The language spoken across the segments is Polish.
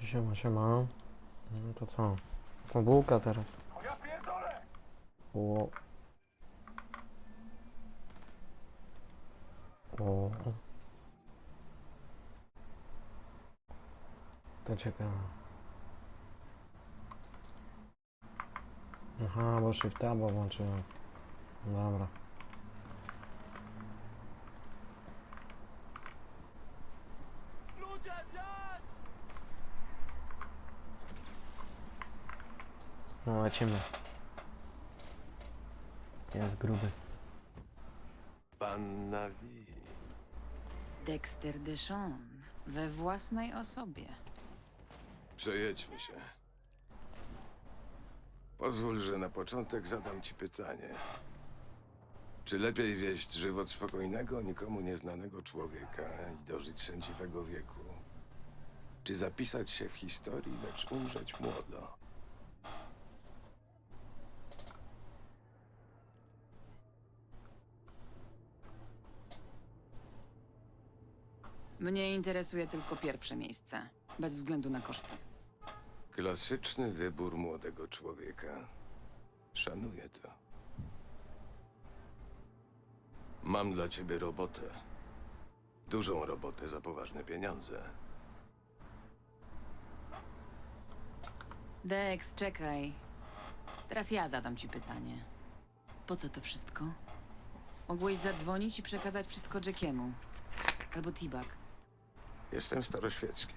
Siema, siema. No to co? To bułka teraz. O. O. To ciekawe. Aha, bo shift tab włączyłem. Dobra. Lecimy. Jest gruby. Panna Wi. Dexter Deshawn we własnej osobie. Przejedźmy się. Pozwól, że na początek zadam ci pytanie. Czy lepiej wieść żywot spokojnego, nikomu nieznanego człowieka i dożyć sędziwego wieku? Czy zapisać się w historii, lecz umrzeć młodo? Mnie interesuje tylko pierwsze miejsce, bez względu na koszty. Klasyczny wybór młodego człowieka. Szanuję to. Mam dla ciebie robotę. Dużą robotę za poważne pieniądze. Dex, czekaj. Teraz ja zadam ci pytanie. Po co to wszystko? Mogłeś zadzwonić i przekazać wszystko Jackiemu. Albo T-Bag. Jestem staroświecki.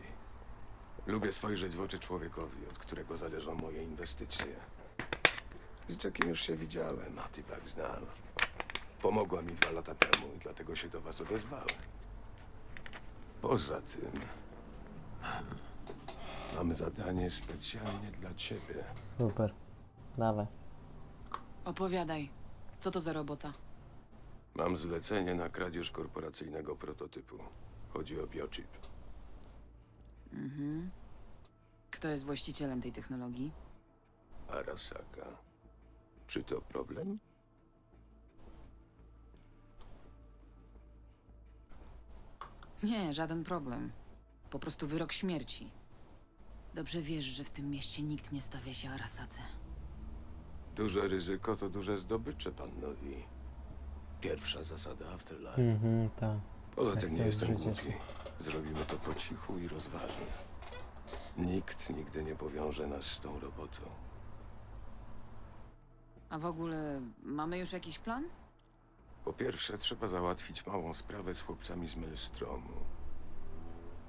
Lubię spojrzeć w oczy człowiekowi, od którego zależą moje inwestycje. Z Jackiem już się widziałem, a Tibak znam. Pomogła mi dwa lata temu i dlatego się do was odezwałem. Poza tym... Mam zadanie specjalnie dla ciebie. Super. Dawaj. Opowiadaj. Co to za robota? Mam zlecenie na kradzież korporacyjnego prototypu. Chodzi o biochip. Mhm. Kto jest właścicielem tej technologii? Arasaka. Czy to problem? Nie, żaden problem. Po prostu wyrok śmierci. Dobrze wiesz, że w tym mieście nikt nie stawia się Arasace. Duże ryzyko to duże zdobycze, panowi. Pierwsza zasada Afterlife. Mhm, tak. Poza tak tym nie sobie jestem głupi. Zrobimy to po cichu i rozważnie. Nikt nigdy nie powiąże nas z tą robotą. A w ogóle mamy już jakiś plan? Po pierwsze, trzeba załatwić małą sprawę z chłopcami z Maelstromu.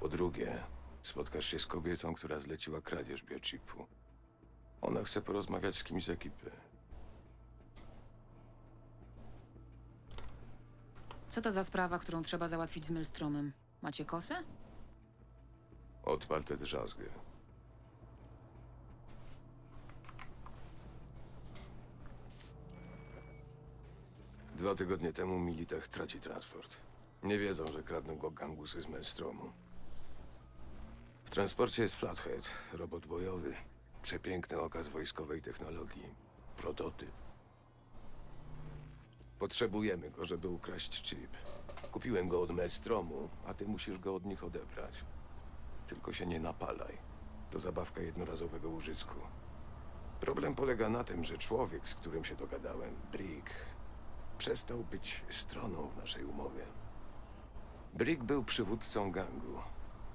Po drugie, spotkasz się z kobietą, która zleciła kradzież biochipu. Ona chce porozmawiać z kimś z ekipy. Co to za sprawa, którą trzeba załatwić z Maelstromem? Macie kosę? Odpal tę drzazgę. Dwa tygodnie temu Militech traci transport. Nie wiedzą, że kradną go gangusy z Maelstromu. W transporcie jest Flathead, robot bojowy. Przepiękny okaz wojskowej technologii. Prototyp. Potrzebujemy go, żeby ukraść chip. Kupiłem go od Maelstromu, a ty musisz go od nich odebrać. Tylko się nie napalaj. To zabawka jednorazowego użytku. Problem polega na tym, że człowiek, z którym się dogadałem, Brick, przestał być stroną w naszej umowie. Brick był przywódcą gangu.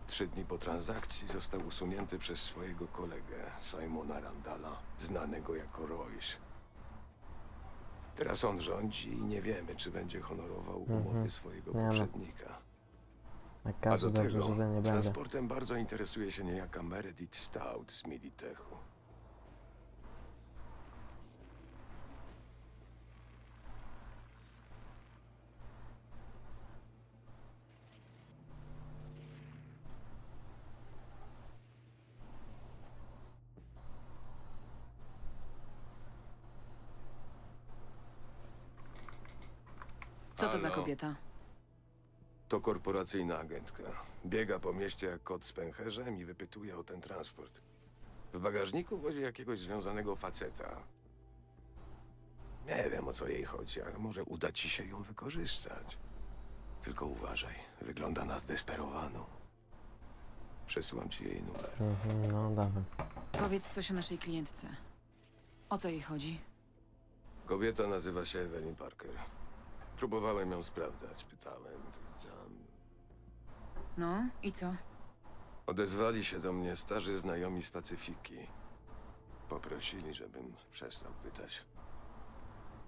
Trzy dni po transakcji został usunięty przez swojego kolegę, Simona Randala, znanego jako Royce. Teraz on rządzi i nie wiemy, czy będzie honorował umowy Mhm. swojego Nie no. poprzednika. Jak A każdy do dobrze, tego nie będzie. transportem bardzo interesuje się niejaka Meredith Stout z Militechu. Co to za Halo? kobieta? To korporacyjna agentka. Biega po mieście jak kot z pęcherzem i wypytuje o ten transport. W bagażniku wozi jakiegoś związanego faceta. Nie wiem o co jej chodzi, ale może uda ci się ją wykorzystać. Tylko uważaj, wygląda na zdesperowaną. Przesyłam ci jej numer. Mhm, no dawaj. Powiedz coś o naszej klientce. O co jej chodzi? Kobieta nazywa się Evelyn Parker. Próbowałem ją sprawdzać, pytałem. Tam. No i co? Odezwali się do mnie starzy znajomi z Pacyfiki. Poprosili, żebym przestał pytać.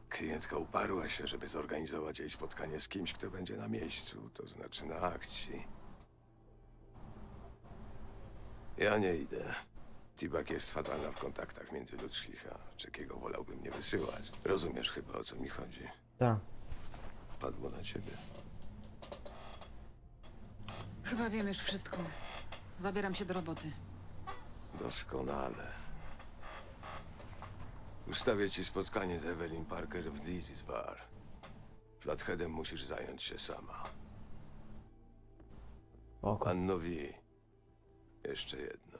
Klientka uparła się, żeby zorganizować jej spotkanie z kimś, kto będzie na miejscu, to znaczy na akcji. Ja nie idę. Tibak jest fatalna w kontaktach międzyludzkich, a czekiego wolałbym nie wysyłać. Rozumiesz chyba, o co mi chodzi. Tak. Padło na ciebie. Chyba wiem już wszystko. Zabieram się do roboty. Doskonale. Ustawię ci spotkanie z Evelyn Parker w Lizzie's Bar. Flatheadem musisz zająć się sama. Oko. Annowi, jeszcze jedno.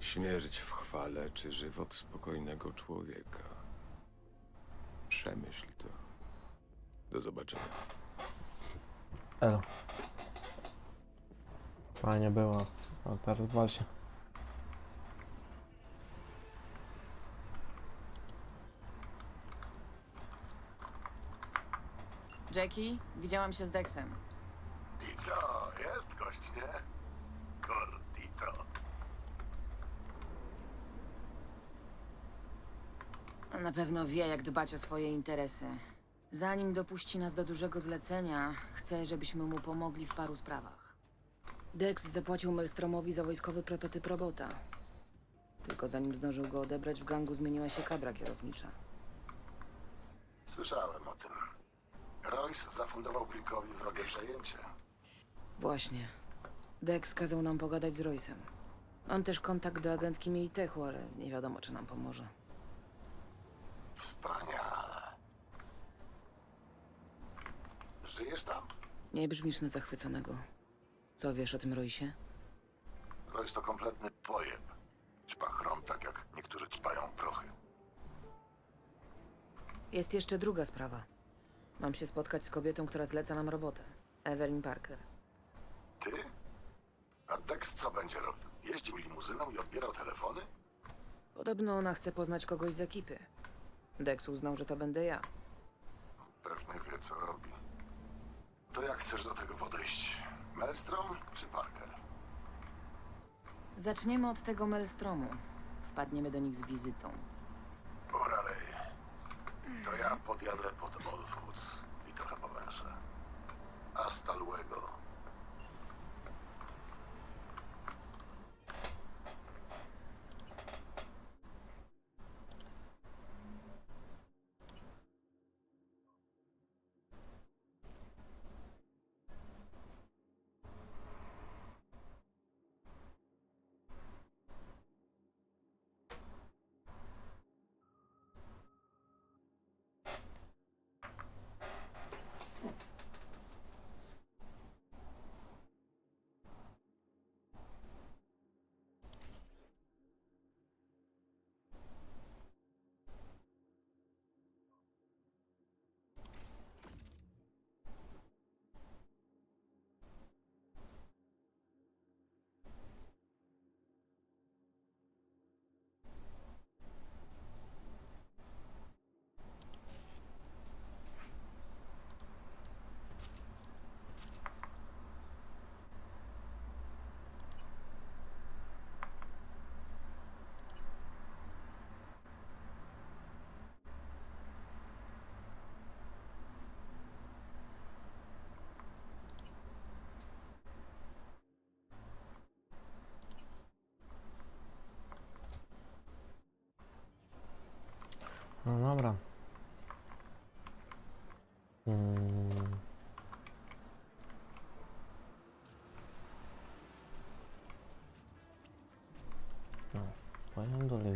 Śmierć w chwale czy żywot spokojnego człowieka. Przemyśl to. Do zobaczenia. Elo. Fajnie było. A teraz wal się. Jackie, widziałam się z Dexem. I co, jest gość, nie? Cortito. Na pewno wie, jak dbać o swoje interesy. Zanim dopuści nas do dużego zlecenia, chcę, żebyśmy mu pomogli w paru sprawach. Dex zapłacił Melstromowi za wojskowy prototyp robota. Tylko zanim zdążył go odebrać, w gangu zmieniła się kadra kierownicza. Słyszałem o tym. Royce zafundował Blikowi wrogie przejęcie. Właśnie. Dex kazał nam pogadać z Roysem. Mam też kontakt do agentki Militechu, ale nie wiadomo, czy nam pomoże. Wspaniale. Żyjesz tam? Nie brzmisz na zachwyconego. Co wiesz o tym Roysie? Royce to kompletny pojeb. Ćpachrom tak jak niektórzy ćpają prochy. Jest jeszcze druga sprawa. Mam się spotkać z kobietą, która zleca nam robotę. Evelyn Parker. Ty? A Dex co będzie robił? Jeździł limuzyną i odbierał telefony? Podobno ona chce poznać kogoś z ekipy. Dex uznał, że to będę ja. Pewnie wie, co robi. To jak chcesz do tego podejść? Maelstrom czy Parker? Zaczniemy od tego Melstromu. Wpadniemy do nich z wizytą. Oralej. To ja podjadę pod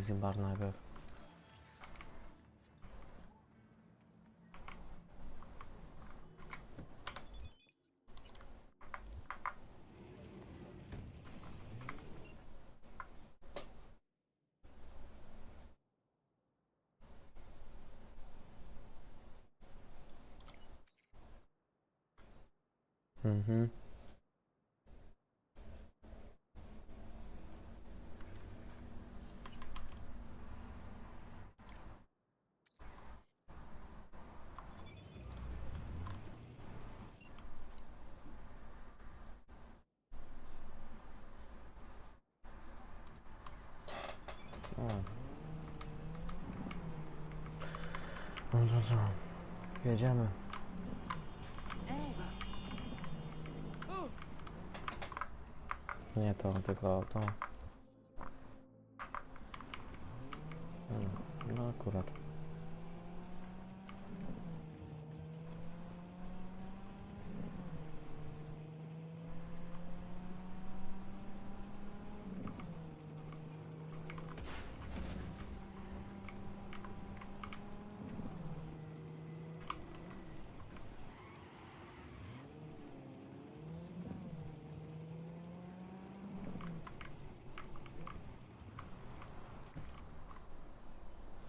powiem do No to co? Jedziemy. Nie to, tylko to. Hmm, No akurat.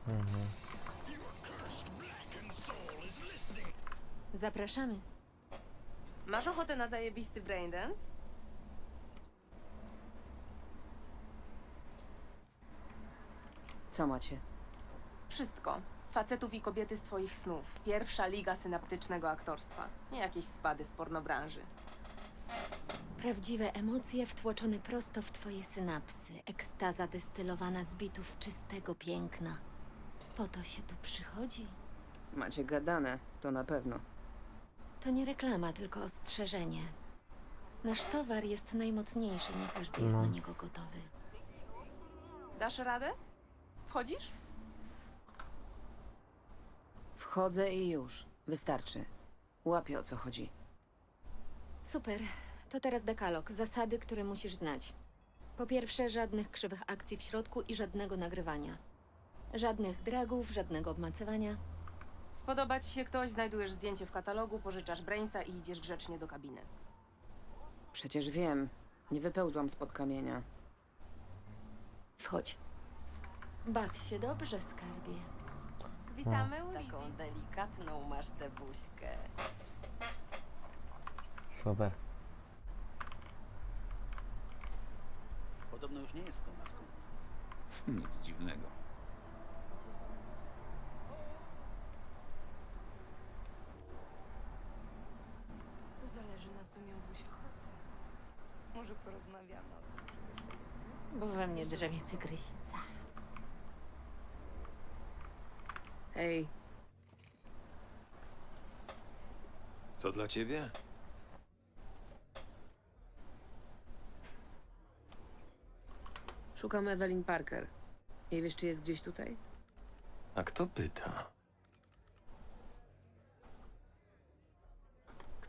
Mhm. Zapraszamy. Masz ochotę na zajebisty braindance? Co macie? Wszystko. Facetów i kobiety z twoich snów. Pierwsza liga synaptycznego aktorstwa. Nie jakieś spady z pornobranży. Prawdziwe emocje wtłoczone prosto w twoje synapsy. Ekstaza destylowana z bitów czystego piękna. Po to się tu przychodzi. Macie gadane, to na pewno. To nie reklama, tylko ostrzeżenie. Nasz towar jest najmocniejszy, nie każdy jest No. na niego gotowy. Dasz radę? Wchodzisz? Wchodzę i już. Wystarczy. Łapię o co chodzi. Super. To teraz dekalog. Zasady, które musisz znać. Po pierwsze, żadnych krzywych akcji w środku i żadnego nagrywania. Żadnych dragów, żadnego obmacywania. Spodoba ci się ktoś, znajdujesz zdjęcie w katalogu, pożyczasz brainsa i idziesz grzecznie do kabiny. Przecież wiem. Nie wypełzłam spod kamienia. Wchodź. Baw się dobrze, skarbie. Witamy u Taką delikatną masz tę buźkę. Super. Podobno już nie jest tą laską. Nic dziwnego. To zależy na co miałbyś ochotę. Może porozmawiamy o tym. Bo we mnie drzemie tygrysica. Ej, Co dla ciebie? szukam Evelyn Parker. Nie wiesz, czy jest gdzieś tutaj? A kto pyta?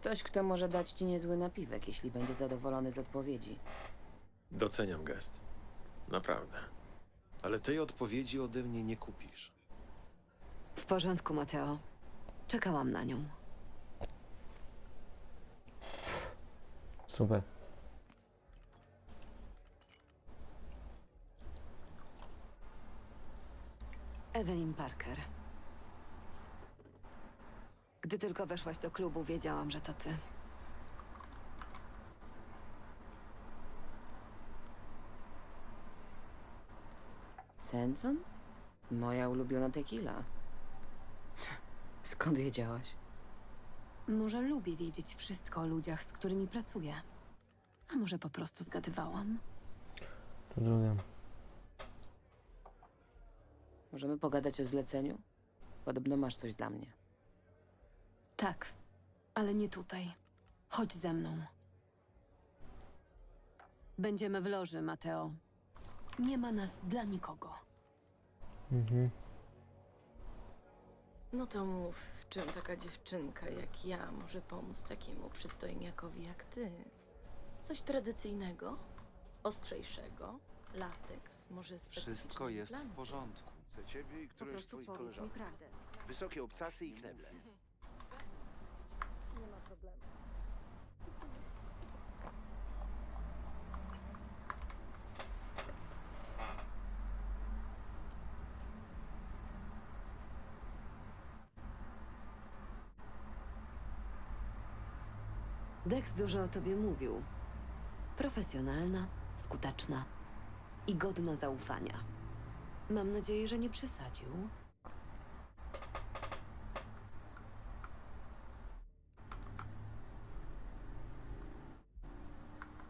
Ktoś, kto może dać ci niezły napiwek, jeśli będzie zadowolony z odpowiedzi. Doceniam gest. Naprawdę. Ale tej odpowiedzi ode mnie nie kupisz. W porządku, Mateo. Czekałam na nią. Super. Evelyn Parker. Gdy tylko weszłaś do klubu, wiedziałam, że to ty. Senson? Moja ulubiona tequila. Skąd wiedziałaś? Może lubię wiedzieć wszystko o ludziach, z którymi pracuję. A może po prostu zgadywałam? To drugie. Możemy pogadać o zleceniu? Podobno masz coś dla mnie. Tak, ale nie tutaj. Chodź ze mną. Będziemy w loży, Mateo. Nie ma nas dla nikogo. Mhm. No to mów, w czym taka dziewczynka jak ja może pomóc takiemu przystojniakowi jak ty? Coś tradycyjnego? Ostrzejszego? Lateks? Może specyficzne Wszystko jest w implanty? porządku. Chcę ciebie i Po któreś z twoich koleżanek. prawdę. Wysokie obcasy i kneble. Dex dużo o tobie mówił. Profesjonalna, skuteczna i godna zaufania. Mam nadzieję, że nie przesadził.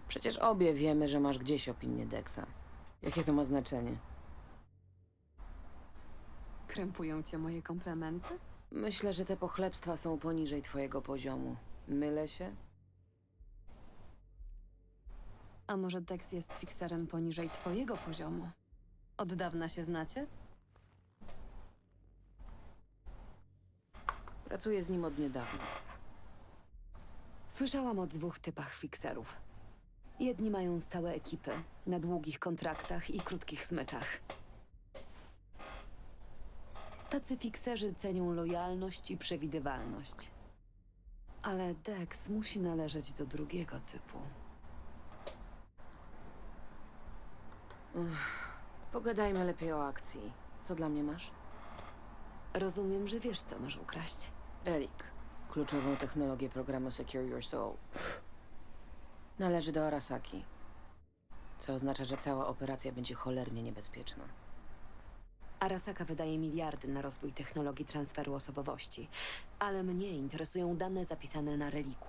Przecież obie wiemy, że masz gdzieś opinię Dexa. Jakie to ma znaczenie? Krępują cię moje komplementy? Myślę, że te pochlebstwa są poniżej twojego poziomu. Mylę się? A może Dex jest fikserem poniżej twojego poziomu? Od dawna się znacie? Pracuję z nim od niedawna. Słyszałam o dwóch typach fikserów. Jedni mają stałe ekipy na długich kontraktach i krótkich smyczach. Tacy fikserzy cenią lojalność i przewidywalność. Ale Dex musi należeć do drugiego typu. Pogadajmy lepiej o akcji. Co dla mnie masz? Rozumiem, że wiesz, co masz ukraść. Relik. Kluczową technologię programu Secure Your Soul. Należy do Arasaki. Co oznacza, że cała operacja będzie cholernie niebezpieczna. Arasaka wydaje miliardy na rozwój technologii transferu osobowości, ale mnie interesują dane zapisane na reliku.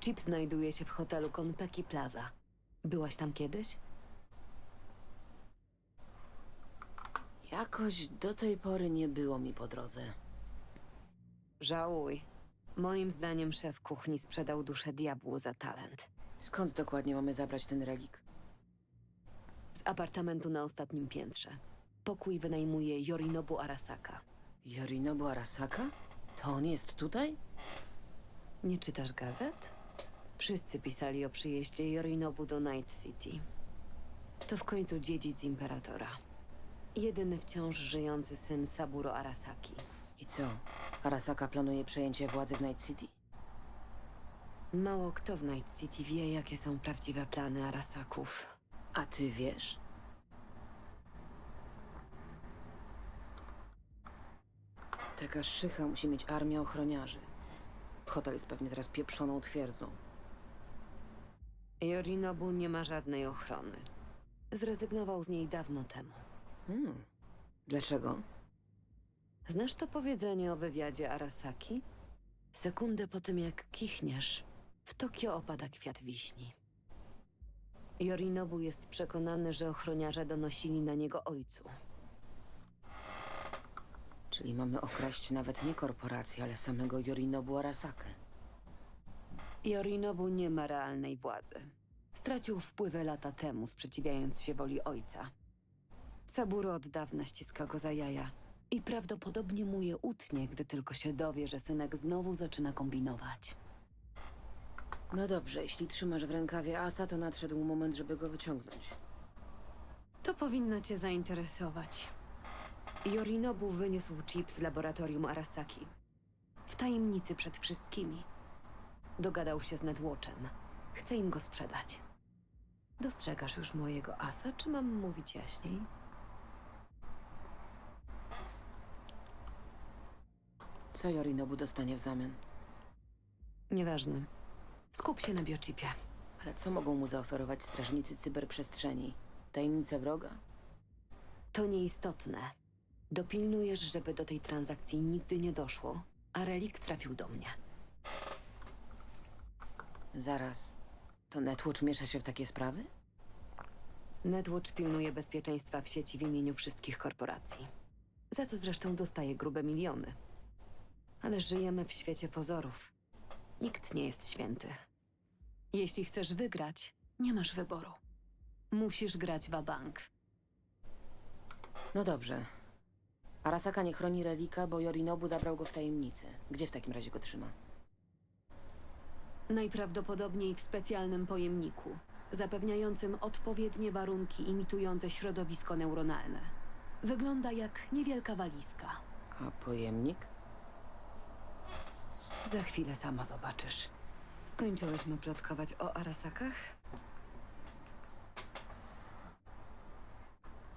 Chip znajduje się w hotelu Konpeki Plaza. Byłaś tam kiedyś? Jakoś do tej pory nie było mi po drodze. Żałuj. Moim zdaniem szef kuchni sprzedał duszę diabłu za talent. Skąd dokładnie mamy zabrać ten relik? Z apartamentu na ostatnim piętrze. Pokój wynajmuje Yorinobu Arasaka. Yorinobu Arasaka? To on jest tutaj? Nie czytasz gazet? Wszyscy pisali o przyjeździe Yorinobu do Night City. To w końcu dziedzic imperatora. Jedyny wciąż żyjący syn Saburo Arasaki. I co? Arasaka planuje przejęcie władzy w Night City? Mało kto w Night City wie, jakie są prawdziwe plany Arasaków. A ty wiesz? Taka szycha musi mieć armię ochroniarzy. Hotel jest pewnie teraz pieprzoną twierdzą. Yorinobu nie ma żadnej ochrony. Zrezygnował z niej dawno temu. Hmm. Dlaczego? Znasz to powiedzenie o wywiadzie Arasaki? Sekundę po tym, jak kichniesz, w Tokio opada kwiat wiśni. Yorinobu jest przekonany, że ochroniarze donosili na niego ojcu. Czyli mamy okraść nawet nie korporację, ale samego Yorinobu Arasakę. Yorinobu nie ma realnej władzy. Stracił wpływy lata temu, sprzeciwiając się woli ojca. Saburo od dawna ściska go za jaja i prawdopodobnie mu je utnie, gdy tylko się dowie, że synek znowu zaczyna kombinować. No dobrze, jeśli trzymasz w rękawie asa, to nadszedł moment, żeby go wyciągnąć. To powinno cię zainteresować. Yorinobu wyniósł chip z laboratorium Arasaki. W tajemnicy przed wszystkimi. Dogadał się z Netwatchem. Chce im go sprzedać. Dostrzegasz już mojego asa, czy mam mówić jaśniej? Co Yorinobu dostanie w zamian? Nieważne. Skup się na biochipie. Ale co mogą mu zaoferować strażnicy cyberprzestrzeni? Tajemnice wroga? To nieistotne. Dopilnujesz, żeby do tej transakcji nigdy nie doszło, a relik trafił do mnie. Zaraz. To Netwatch miesza się w takie sprawy? Netwatch pilnuje bezpieczeństwa w sieci w imieniu wszystkich korporacji. Za co zresztą dostaje grube miliony. Ale żyjemy w świecie pozorów. Nikt nie jest święty. Jeśli chcesz wygrać, nie masz wyboru. Musisz grać w bank. No dobrze. Arasaka nie chroni relika, bo Yorinobu zabrał go w tajemnicy. Gdzie w takim razie go trzyma? Najprawdopodobniej w specjalnym pojemniku, zapewniającym odpowiednie warunki imitujące środowisko neuronalne. Wygląda jak niewielka walizka. A pojemnik? Za chwilę sama zobaczysz. Skończyłyśmy plotkować o Arasakach?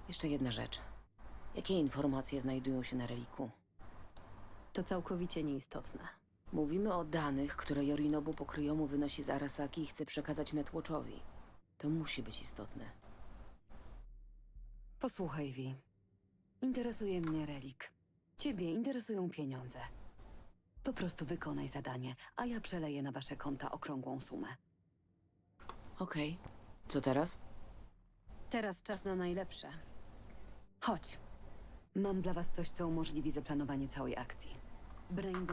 Jeszcze jedna rzecz. Jakie informacje znajdują się na reliku? To całkowicie nieistotne. Mówimy o danych, które Yorinobu pokryjomu wynosi z Arasaki i chce przekazać Netwatchowi. To musi być istotne. Posłuchaj, Vi. Interesuje mnie relik. Ciebie interesują pieniądze. Po prostu wykonaj zadanie, a ja przeleję na wasze konta okrągłą sumę. Okej. Co teraz? Teraz czas na najlepsze. Chodź. Mam dla was coś, co umożliwi zaplanowanie całej akcji. Brain...